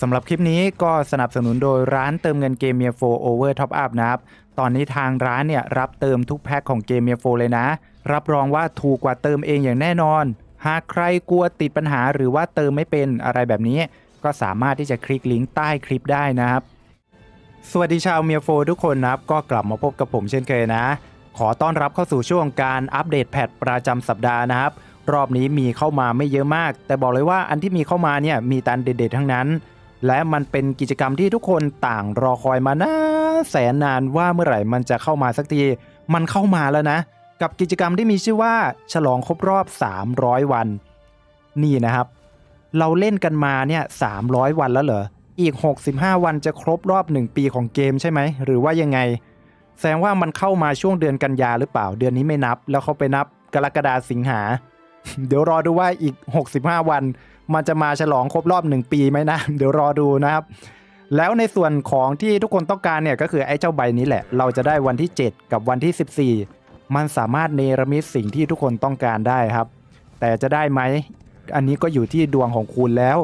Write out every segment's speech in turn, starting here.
สำหรับคลิปนี้ก็สนับสนุนโดยร้านเติมเงินเกมเมียโฟโอเวอร์ท็อปอัพนะครับ ตอนนี้ทางร้านเนี่ย รับเติมทุกแพ็คของเกมเมียโฟเลยนะ รับรองว่าถูกกว่าเติมเองอย่างแน่นอน หากใครกลัวติดปัญหาหรือว่าเติมไม่เป็นอะไรแบบนี้ ก็สามารถที่จะคลิกลิงก์ใต้คลิปได้นะครับ สวัสดีชาวเมียโฟทุกคนนะครับ ก็กลับมาพบกับผมเช่นเคยนะ ขอต้อนรับเข้าสู่ช่วงการอัปเดตแพทประจำสัปดาห์นะครับรอบนี้มีเข้ามาไม่เยอะมาก แต่บอกเลยว่าอันที่มีเข้ามาเนี่ยมีตันเด็ดๆทั้งนั้น และมันเป็นกิจกรรมที่ทุกคนต่างรอคอยมานะแสนนานว่าเมื่อไหร่มันจะเข้ามาสักที มันเข้ามาแล้วนะ กับกิจกรรมที่มีชื่อว่า ฉลองครบรอบ 300 วัน นี่นะครับ เราเล่นกันมาเนี่ย300 วันแล้วเหรอ อีก 65 วันจะครบรอบ 1 ปีของเกมใช่ไหม หรือว่ายังไง แสดงว่ามันเข้ามาช่วงเดือนกันยาหรือเปล่า เดือนนี้ไม่นับ แล้วเขาไปนับกรกฎาสิงหา เดี๋ยวรอดูว่าอีก 65 วัน มันจะมาฉลองครบรอบ 1 ปีไหมนะ เดี๋ยวรอดูนะครับ แล้วในส่วนของที่ทุกคนต้องการเนี่ยก็คือไอ้เจ้าใบนี้แหละ เราจะได้วันที่ 7 กับวันที่ 14 มันสามารถเนรมิตสิ่งที่ทุกคนต้องการได้ครับ แต่จะได้ไหมอันนี้ก็อยู่ที่ดวงของคุณแล้ว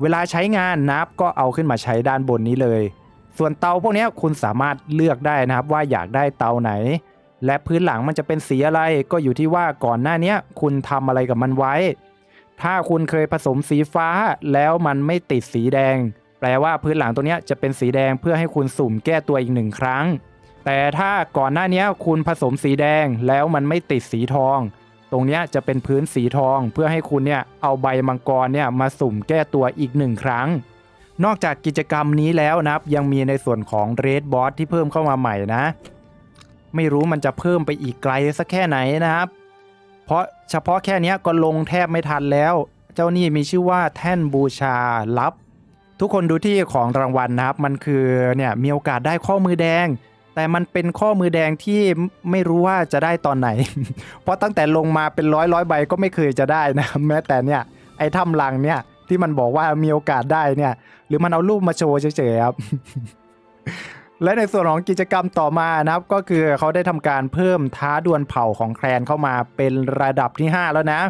เวลาใช้งานนับก็เอาขึ้นมาใช้ด้านบนนี้เลย ส่วนเตาพวกนี้คุณสามารถเลือกได้นะครับว่าอยากได้เตาไหน และพื้นหลังมันจะเป็นสีอะไรก็อยู่ที่ว่าก่อนหน้านี้คุณทำอะไรกับมันไว้ ถ้าคุณเคยผสมสีฟ้าแล้วมันไม่ติดสีแดง แปลว่าพื้นหลังตัวนี้จะเป็นสีแดงเพื่อให้คุณสุ่มแก้ตัวอีกหนึ่งครั้ง แต่ถ้าก่อนหน้านี้คุณผสมสีแดงแล้วมันไม่ติดสีทอง ตรงนี้จะเป็นพื้นสีทอง เพื่อให้คุณเนี่ยเอาใบมังกรเนี่ยมาสุ่มแก้ตัวอีกหนึ่งครั้ง นอกจากกิจกรรมนี้แล้วนะครับยังมีในส่วนของเรดบอสที่เพิ่มเข้ามาใหม่นะ ไม่รู้มันจะเพิ่มไปอีกไกลสักแค่ไหนนะครับ เพราะเฉพาะแค่นี้ก็ลงแทบไม่ทันแล้ว เจ้านี่มีชื่อว่าแท่นบูชาลับ ทุกคนดูที่ของรางวัลนะครับ มันคือเนี่ยมีโอกาสได้ข้อมือแดง แต่มันเป็นข้อมือแดงที่ไม่รู้ว่าจะได้ตอนไหน เพราะตั้งแต่ลงมาเป็นร้อยร้อยใบก็ไม่เคยจะได้นะแม้แต่เนี่ยไอ้ถ้ำลังเนี่ยที่มันบอกว่ามีโอกาสได้เนี่ย หรือมันเอารูปมาโชว์เฉยๆครับ และในส่วนของกิจกรรมต่อมานะครับ ก็คือเขาได้ทำการเพิ่มท้าดวลเผ่าของแคลนเข้ามาเป็นระดับที่ 5 แล้วนะ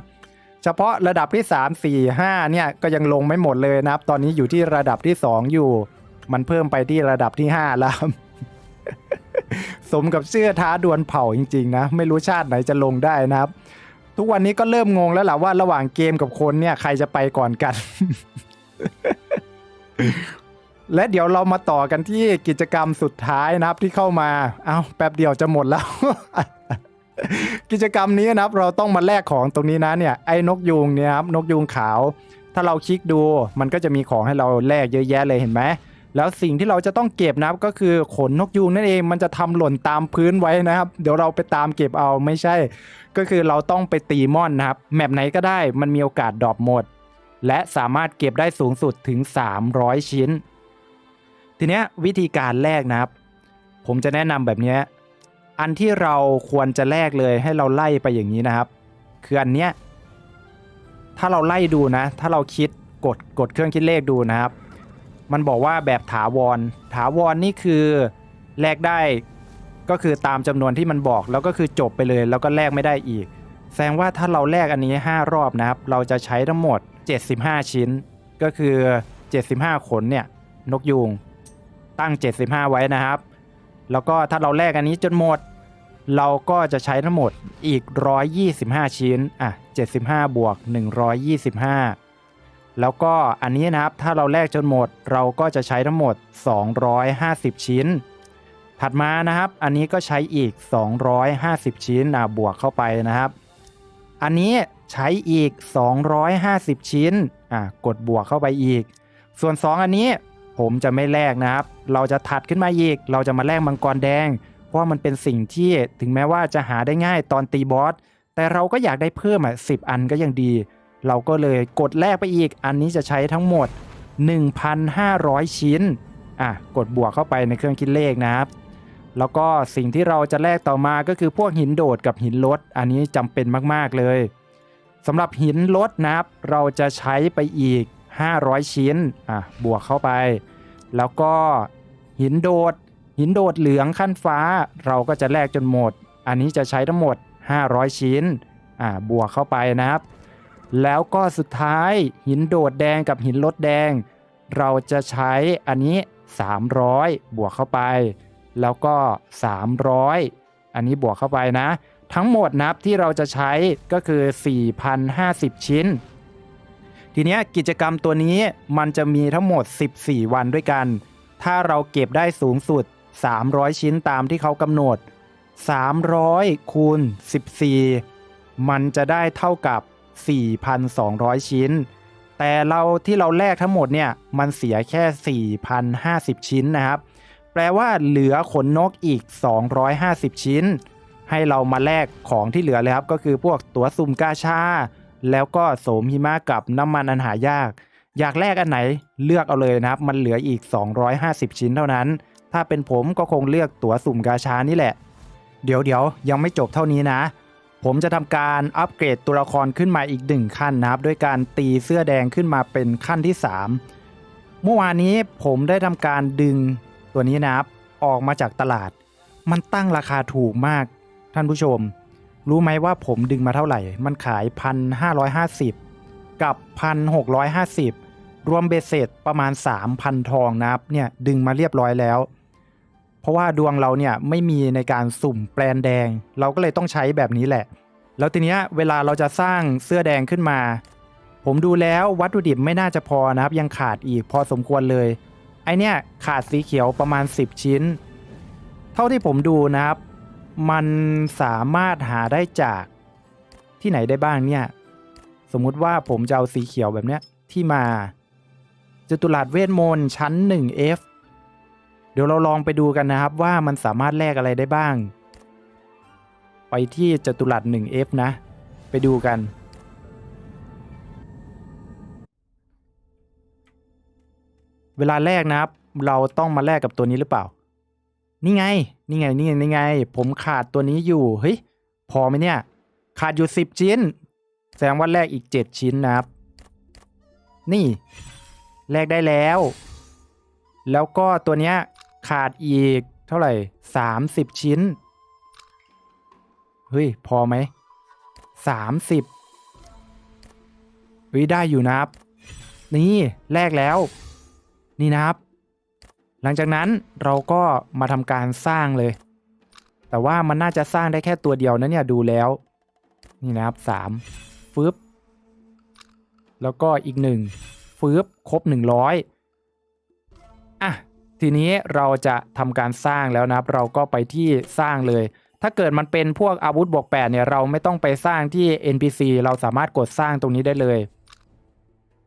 เฉพาะระดับที่ 3 4 5 เนี่ยก็ยังลงไม่หมดเลยนะครับ ตอนนี้อยู่ที่ระดับที่ 2 อยู่ มันเพิ่มไปที่ระดับที่ 5 แล้ว สมกับเสื้อท้าดวลเผ่าจริงๆนะ ไม่รู้ชาติไหนจะลงได้นะครับ ทุกวันนี้ก็เริ่มงงแล้วแหละว่าระหว่างเกมกับคนเนี่ยใครจะไปก่อนกัน และเดี๋ยวเรามาต่อกันที่กิจกรรมสุดท้ายนะครับที่เข้ามาเอาแป๊บเดียวจะหมดแล้ว กิจกรรมนี้นะครับเราต้องมาแลกของตรงนี้นะเนี่ยไอ้นกยูงเนี่ยครับนกยูงขาว ถ้าเราคลิกดูมันก็จะมีของให้เราแลกเยอะแยะเลยเห็นไหมแล้วสิ่งที่เราจะต้องเก็บนะครับก็คือขนนกยูงนั่นเองมันจะทำหล่นตามพื้นไว้นะครับ เดี๋ยวเราไปตามเก็บเอาไม่ใช่ ก็คือเราต้องไปตีม่อนนะครับแมปไหนก็ได้มันมีโอกาสดรอปหมด และสามารถเก็บได้สูงสุดถึง 300 ชิ้น ทีเนี้ยวิธีการแลกนะครับ ผมจะแนะนำแบบเนี้ยอันที่เราควรจะแลกเลยให้เราไล่ไปอย่างนี้นะครับ คืออันเนี้ยถ้าเราไล่ดูนะ ถ้าเราคิดกดกดเครื่องคิดเลขดูนะครับ มันบอกว่าแบบถาวร ถาวรนี่คือแลกได้ก็คือตามจำนวนที่มันบอกแล้วก็คือจบไปเลย แล้วก็แลกไม่ได้อีก แสดงว่าถ้าเราแลกอันนี้ 5 รอบนะครับ เราจะใช้ทั้งหมด 75 ชิ้น ก็คือ 75 ขนเนี่ยนกยูง ตั้ง 75 ไว้นะครับ แล้วก็ถ้าเราแลกอันนี้จนหมด เราก็จะใช้ทั้งหมดอีก 125 ชิ้นอะ75 บวก 125 แล้วก็อันนี้นะครับถ้าเราแลกจนหมด เราก็จะใช้ทั้งหมด 250 ชิ้น ถัดมานะครับ อันนี้ก็ใช้อีก 250 ชิ้นอะบวกเข้าไปนะครับ อันนี้ใช้อีก 250 ชิ้นอะกดบวกเข้าไปอีก ส่วน 2 อันนี้ ผมจะไม่แลกนะครับ เราจะถัดขึ้นมาอีก เราจะมาแลกมังกรแดง เพราะว่ามันเป็นสิ่งที่ถึงแม้ว่าจะหาได้ง่ายตอนตีบอส แต่เราก็อยากได้เพิ่มอะสิอันก็ยังดี เราก็เลยกดแลกไปอีก อันนี้จะใช้ทั้งหมด 1,500 ชิ้น อะ กดบวกเข้าไปในเครื่องคิดเลขนะครับ แล้วก็สิ่งที่เราจะแลกต่อมาก็คือพวกหินโดดกับหินลด อันนี้จำเป็นมากๆเลยสำหรับหินลดนะครับ เราจะใช้ไปอีก 500 ชิ้นอะบวกเข้าไป แล้วก็หินโดด หินโดดเหลืองขั้นฟ้า เราก็จะแลกจนหมด อันนี้จะใช้ทั้งหมด 500 ชิ้นอ่าบวกเข้าไปนะครับ แล้วก็สุดท้ายหินโดดแดงกับหินลดแดง เราจะใช้อันนี้ 300 บวกเข้าไป แล้วก็ 300 อันนี้บวกเข้าไปนะ ทั้งหมดนับที่เราจะใช้ก็คือ 4,050 ชิ้น ทีนี้กิจกรรมตัวนี้มันจะมีทั้งหมด 14 วันด้วยกัน ถ้าเราเก็บได้สูงสุด 300 ชิ้นตามที่เขากำหนด 300 คูณ 14 มันจะได้เท่ากับ 4,200 ชิ้น แต่เราที่เราแลกทั้งหมดเนี่ย มันเสียแค่ 4,050 ชิ้นนะครับ แปลว่าเหลือขนนกอีก 250 ชิ้น ให้เรามาแลกของที่เหลือเลยครับ ก็คือพวกตั๋วสุ่มกาชา แล้วก็โสมหิมะกับน้ำมันอันหายาก อยากแลกอันไหนเลือกเอาเลยนะครับ มันเหลืออีก 250 ชิ้นเท่านั้น ถ้าเป็นผมก็คงเลือกตั๋วสุ่มกาชานี่แหละ เดี๋ยวเดี๋ยวยังไม่จบเท่านี้นะ ผมจะทำการอัปเกรดตัวละครขึ้นมาอีกหนึ่งขั้นนะครับ ด้วยการตีเสื้อแดงขึ้นมาเป็นขั้นที่ 3 เมื่อวานนี้ผมได้ทำการดึงตัวนี้นะครับออกมาจากตลาด มันตั้งราคาถูกมากท่านผู้ชม รู้ไหมว่าผมดึงมาเท่าไหร่ มันขายพันห้าร้อยห้าสิบกับพันหกร้อยห้าสิบรวมเบสเสร็จประมาณสามพันทองนะครับเนี่ยดึงมาเรียบร้อยแล้ว เพราะว่าดวงเราเนี่ยไม่มีในการสุ่มแปลนแดง เราก็เลยต้องใช้แบบนี้แหละ แล้วทีเนี้ยเวลาเราจะสร้างเสื้อแดงขึ้นมา ผมดูแล้ววัตถุดิบไม่น่าจะพอนะครับ ยังขาดอีกพอสมควรเลยไอเนี้ยขาดสีเขียวประมาณ 10 ชิ้น เท่าที่ผมดูนะครับ มันสามารถหาได้จากที่ไหนได้บ้างเนี่ย สมมุติว่าผมจะเอาสีเขียวแบบเนี้ยที่มาจตุรัสเวทมนต์ชั้น 1F เดี๋ยวเราลองไปดูกันนะครับว่ามันสามารถแลกอะไรได้บ้าง ไปที่จตุรัส 1F นะ ไปดูกัน เวลาแลกนะครับ เราต้องมาแลกกับตัวนี้หรือเปล่า นี่ไง นี่ไง นี่ไง นี่ไง ผมขาดตัวนี้อยู่ เฮ้ย พอไหมเนี่ย ขาดอยู่10ชิ้น แสดงว่าแลกอีก7ชิ้นนะครับ นี่แลกได้แล้ว แล้วก็ตัวเนี้ยขาดอีกเท่าไหร่30ชิ้น เฮ้ย พอไหม30เฮ้ย ได้อยู่นะครับ นี่แลกแล้ว นี่นะครับ หลังจากนั้นเราก็มาทำการสร้างเลย แต่ว่ามันน่าจะสร้างได้แค่ตัวเดียวนะเนี่ยดูแล้ว นี่นะครับสามฟึบแล้วก็อีกหนึ่งฟึบครบหนึ่งร้อยอะทีนี้เราจะทำการสร้างแล้วนะครับ เราก็ไปที่สร้างเลย ถ้าเกิดมันเป็นพวกอาวุธบวก8เนี่ยเราไม่ต้องไปสร้างที่ NPC เราสามารถกดสร้างตรงนี้ได้เลย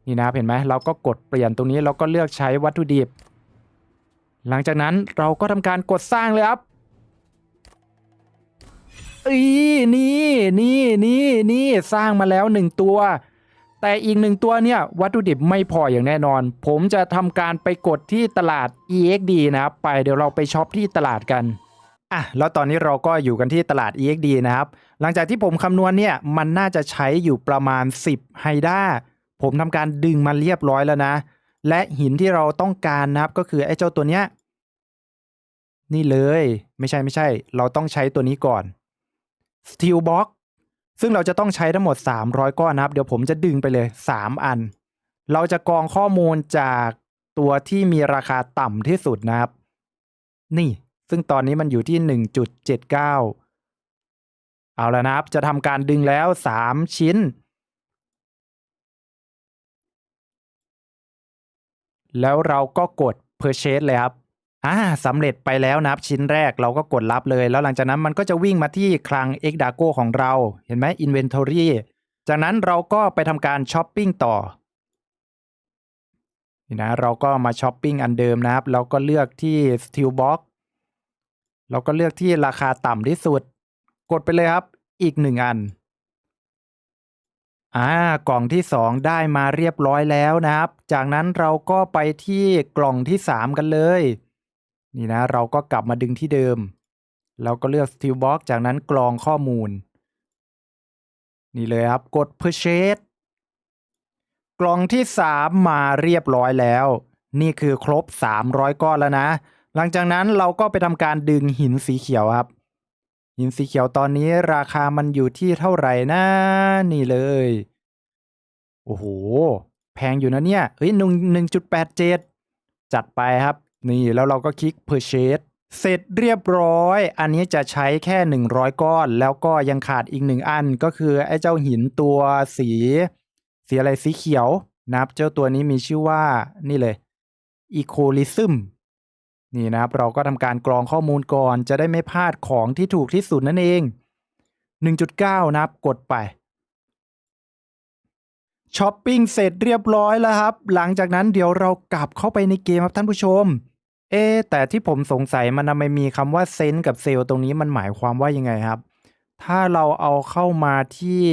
นี่นะครับเห็นไหมเราก็กดเปลี่ยนตรงนี้เราก็เลือกใช้วัตถุดิบ หลังจากนั้นเราก็ทำการกดสร้างเลยครับอีนี่นี่นี่นี่สร้างมาแล้วหนึ่งตัว แต่อีกหนึ่งตัวเนี่ยวัตถุดิบไม่พออย่างแน่นอน ผมจะทำการไปกดที่ตลาด EXD นะครับ ไปเดี๋ยวเราไปช็อปที่ตลาดกันอะแล้วตอนนี้เราก็อยู่กันที่ตลาด EXD นะครับ หลังจากที่ผมคำนวณเนี่ยมันน่าจะใช้อยู่ประมาณ 10 ไฮด้าผมทำการดึงมาเรียบร้อยแล้วนะ และหินที่เราต้องการนะครับก็คือไอ้เจ้าตัวเนี้ยนี่เลยไม่ใช่ไม่ใช่ เราต้องใช้ตัวนี้ก่อน Steel Box ซึ่งเราจะต้องใช้ทั้งหมด 300 ก้อนนะครับ เดี๋ยวผมจะดึงไปเลย 3 อัน เราจะกรองข้อมูลจากตัวที่มีราคาต่ำที่สุดนะครับ นี่ ซึ่งตอนนี้มันอยู่ที่ 1.79 เอาแล้วนะครับ จะทำการดึงแล้ว 3 ชิ้น แล้วเราก็กด purchase เลยครับอ่าสำเร็จไปแล้วนะครับชิ้นแรกเราก็กดรับเลย แล้วหลังจากนั้นมันก็จะวิ่งมาที่คลัง x d a g o ของเราเห็นไหม inventory จากนั้นเราก็ไปทำการช้อปปิ้งต่อนี่นะเราก็มาช้อปปิ้งอันเดิมนะครับเราก็เลือกที่ steel box เราก็เลือกที่ราคาต่ำที่สุด กดไปเลยครับอีกหนึ่งอัน อ่ากล่องที่ 2 ได้มาเรียบร้อยแล้วนะครับ จากนั้นเราก็ไปที่กล่องที่ 3 กันเลย นี่นะ เราก็กลับมาดึงที่เดิม เราก็เลือก Steel Box จากนั้นกรองข้อมูล นี่เลยครับกด Purchase กล่องที่ 3 มาเรียบร้อยแล้ว นี่คือครบ 300 ก้อนแล้วนะ หลังจากนั้นเราก็ไปทำการดึงหินสีเขียวครับ หินสีเขียวตอนนี้ราคามันอยู่ที่เท่าไหร่นะนี่เลย โอ้โห แพงอยู่นะเนี่ยเฮ้ยหนึ่งหนึ่งจุดแปดเจ็ดจัดไปครับ นี่แล้วเราก็คลิก purchase เสร็จเรียบร้อย อันนี้จะใช้แค่ 100 ก้อน แล้วก็ยังขาดอีกหนึ่งอันก็คือไอ้เจ้าหินตัวสี สีอะไรสีเขียวนะครับ เจ้าตัวนี้มีชื่อว่านี่เลย Ecolism นี่นะครับเราก็ทำการกรองข้อมูลก่อน จะได้ไม่พลาดของที่ถูกที่สุดนั่นเอง 1.9 นะครับ กดไปช้อปปิ้งเสร็จเรียบร้อยแล้วครับ หลังจากนั้นเดี๋ยวเรากลับเข้าไปในเกมครับท่านผู้ชม เอ๊แต่ที่ผมสงสัยมันทำไมมีคำว่าเซนกับเซลตรงนี้มันหมายความว่ายังไงครับ ถ้าเราเอาเข้ามาที่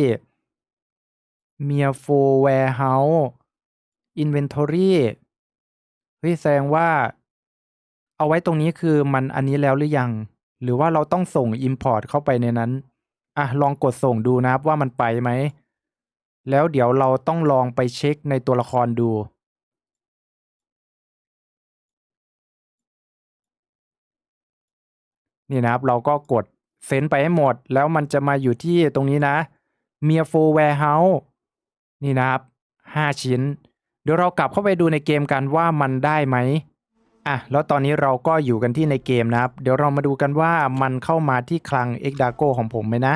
m e r f o Warehouse Inventory เฮ้ยแสดงว่า เอาไว้ตรงนี้คือมันอันนี้แล้วหรือยัง หรือว่าเราต้องส่ง Import เข้าไปในนั้น อะ ลองกดส่งดูนะครับว่ามันไปไหม แล้วเดี๋ยวเราต้องลองไปเช็คในตัวละครดู นี่นะครับเราก็กดเซ็นไปให้หมด แล้วมันจะมาอยู่ที่ตรงนี้นะ m e r f o Warehouse นี่นะครับ 5 ชิ้น เดี๋ยวเรากลับเข้าไปดูในเกมกันว่ามันได้ไหม อะแล้วตอนนี้เราก็อยู่กันที่ในเกมนะครับ เดี๋ยวเรามาดูกันว่ามันเข้ามาที่คลัง x d a g o ของผมไหมนะ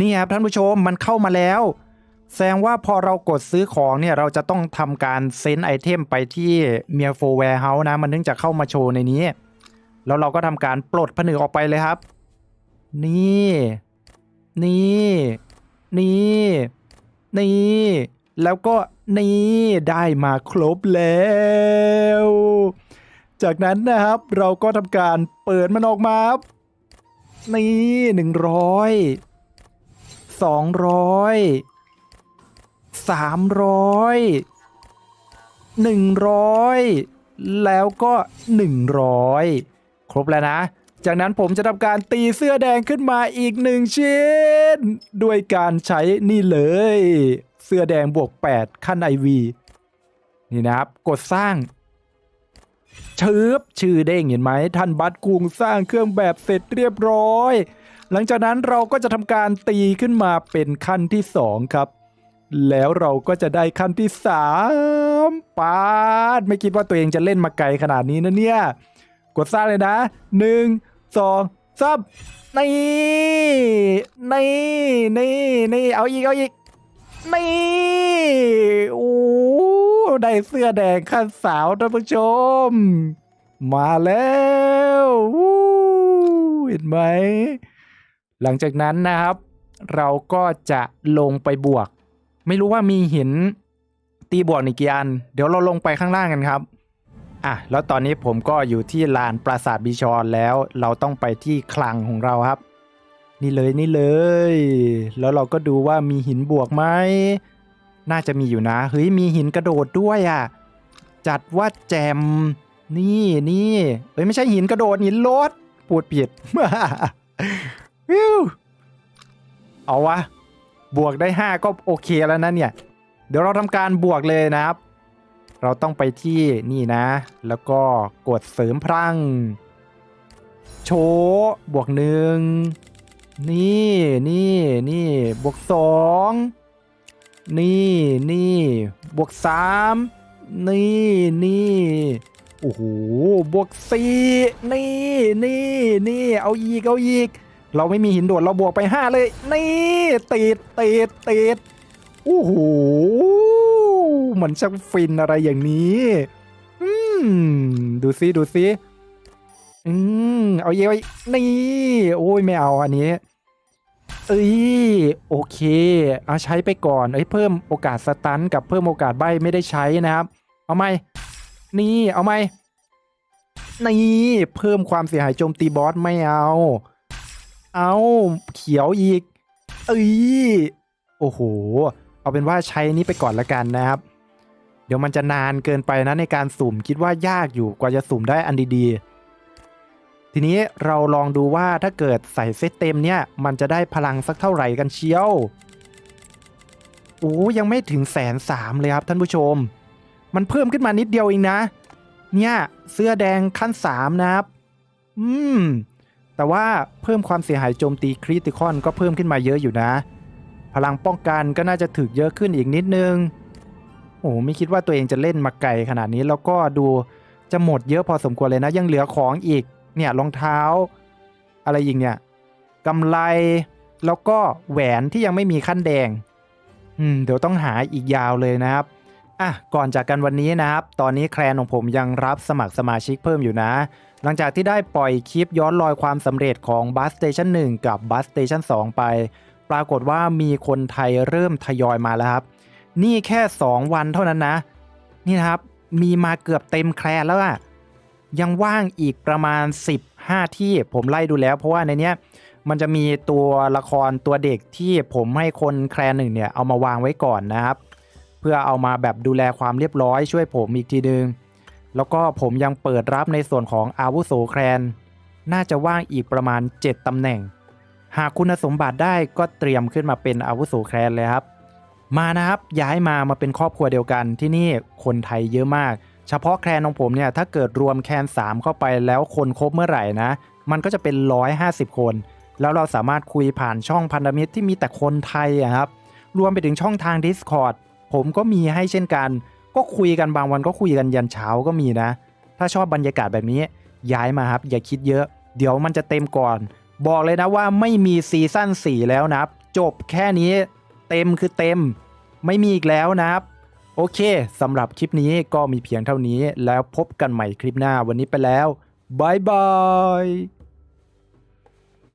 นี่ครับท่านผู้ชมมันเข้ามาแล้ว แสดงว่าพอเรากดซื้อของเนี่ยเราจะต้องทำการเซ็นไอเทมไปที่ m e r f o Warehouse นะ มันถึงจะเข้ามาโชว์ในนี้ แล้วเราก็ทำการปลดผนึกออกไปเลยครับ นี่ นี่ นี่ นี่ แล้วก็ นี่ได้มาครบแล้ว จากนั้นนะครับเราก็ทำการเปิดมันออกมาครับนี่หนึ่งร้อยสองร้อยสามร้อยหนึ่งร้อยแล้วก็หนึ่งร้อยครบแล้วนะ จากนั้นผมจะทำการตีเสื้อแดงขึ้นมาอีกหนึ่งชิ้น ด้วยการใช้นี่เลย เสื้อแดงบวก 8 ขั้น IV นี่นะครับ กดสร้างเชิบชื่อเด้งเห็นไหมท่านบัตกุงสร้างเครื่องแบบเสร็จเรียบร้อย หลังจากนั้นเราก็จะทำการตีขึ้นมาเป็นขั้นที่ 2 ครับ แล้วเราก็จะได้ขั้นที่ 3ปาดไม่คิดว่าตัวเองจะเล่นมาไกลขนาดนี้นะเนี่ย กดสร้างเลยนะหนึ่งสองสามนี่นี่นี่นี่เอาอีกเอาอีก นี่โอ้ได้เสื้อแดงขั้นสาวท่านผู้ชม มาแล้วเห็นไหม หลังจากนั้นนะครับ เราก็จะลงไปบวก ไม่รู้ว่ามีหินตีบวกอีกกี่อัน เดี๋ยวเราลงไปข้างล่างกันครับอะแล้วตอนนี้ผมก็อยู่ที่ลานปราสาทบิชอนแล้ว เราต้องไปที่คลังของเราครับ นี่เลยนี่เลย แล้วเราก็ดูว่ามีหินบวกไหมน่าจะมีอยู่นะเฮ้ยมีหินกระโดดด้วยอะจัดว่าแจมนี่นี่เฮ้ยไม่ใช่หินกระโดดหินรถพูดผิดวิวเอาวะบวกได้ 5 ก็โอเคแล้วนะเนี่ย เดี๋ยวเราทำการบวกเลยนะครับ เราต้องไปที่นี่นะ แล้วก็กดเสริมพลัง โชว์บวกหนึ่ง นี่นี่นี่บวกสองนี่นี่บวกสามนี่นี่โอ้โหบวกสี่นี่นี่นี่เอาอีกเอาอีก เราไม่มีหินโดดเราบวกไปห้าเลย นี่ติดติดติดโอ้โหมันช่างฟินอะไรอย่างนี้ อืม ดูซิดูซิ อืมเอาเยอะนี่โอ้ยไม่เอาอันนี้เอ้ยโอเคเอาใช้ไปก่อนเอ้ยเพิ่มโอกาสสตันกับเพิ่มโอกาสใบไม่ได้ใช้นะครับ เอาไหมนี่เอาไหมนี่เพิ่มความเสียหายโจมตีบอสไม่เอา เอาเขียวอีก เอ้ยโอ้โห เอาเป็นว่าใช้นี้ไปก่อนละกันนะครับ เดี๋ยวมันจะนานเกินไปนะในการสุ่มคิดว่ายากอยู่กว่าจะสุ่มได้อันดีๆ ทีนี้เราลองดูว่าถ้าเกิดใส่เซตเต็มเนี่ย มันจะได้พลังสักเท่าไหร่กันเชียวโอ้ยังไม่ถึงแสนสามเลยครับท่านผู้ชม มันเพิ่มขึ้นมานิดเดียวเองนะ เนี่ยเสื้อแดงขั้นสามนะครับ อืม แต่ว่าเพิ่มความเสียหายโจมตีคริติคอนก็เพิ่มขึ้นมาเยอะอยู่นะ พลังป้องกันก็น่าจะถึกเยอะขึ้นอีกนิดนึง โอ้ไม่คิดว่าตัวเองจะเล่นมาไกลขนาดนี้แล้วก็ดูจะหมดเยอะพอสมควรเลยนะ ยังเหลือของอีก เนี่ยรองเท้า อะไรยิงเนี่ยกำไลแล้วก็แหวนที่ยังไม่มีขั้นแดง อืม เดี๋ยวต้องหาอีกยาวเลยนะครับ อะ ก่อนจากกันวันนี้นะครับ ตอนนี้แคลนของผมยังรับสมัครสมาชิกเพิ่มอยู่นะ หลังจากที่ได้ปล่อยคลิปย้อนรอยความสำเร็จของ Bus Station 1 กับ Bus Station 2 ไป ปรากฏว่ามีคนไทยเริ่มทยอยมาแล้วครับ นี่แค่ 2 วันเท่านั้นนะ นี่นะครับ มีมาเกือบเต็มแคลนแล้วอะ ยังว่างอีกประมาณ 15 ที่ผมไล่ดูแล้ว เพราะว่าในเนี้ยมันจะมีตัวละครตัวเด็กที่ผมให้คนแคลนหนึ่งเนี่ยเอามาวางไว้ก่อนนะครับ เพื่อเอามาแบบดูแลความเรียบร้อยช่วยผมอีกทีนึง แล้วก็ผมยังเปิดรับในส่วนของอาวุโสแคลนน่าจะว่างอีกประมาณ 7ตำแหน่ง หากคุณสมบัติได้ก็เตรียมขึ้นมาเป็นอาวุโสแคลนเลยครับ มานะครับย้ายมามาเป็นครอบครัวเดียวกันที่นี่คนไทยเยอะมาก เฉพาะแคลนของผมเนี่ยถ้าเกิดรวมแคลน3เข้าไปแล้วคนครบเมื่อไหร่นะ มันก็จะเป็น 150 คน แล้วเราสามารถคุยผ่านช่องพันธมิตรที่มีแต่คนไทยอะครับ รวมไปถึงช่องทาง Discord ผมก็มีให้เช่นกัน ก็คุยกันบางวันก็คุยกันยันเช้าก็มีนะ ถ้าชอบบรรยากาศแบบนี้ย้ายมาครับอย่าคิดเยอะ เดี๋ยวมันจะเต็มก่อน บอกเลยนะว่าไม่มีซีซั่น4แล้วนะครับ จบแค่นี้เต็มคือเต็ม ไม่มีอีกแล้วนะครับ โอเคสำหรับคลิปนี้ก็มีเพียงเท่านี้แล้วพบกันใหม่คลิปหน้าวันนี้ไปแล้วบายบาย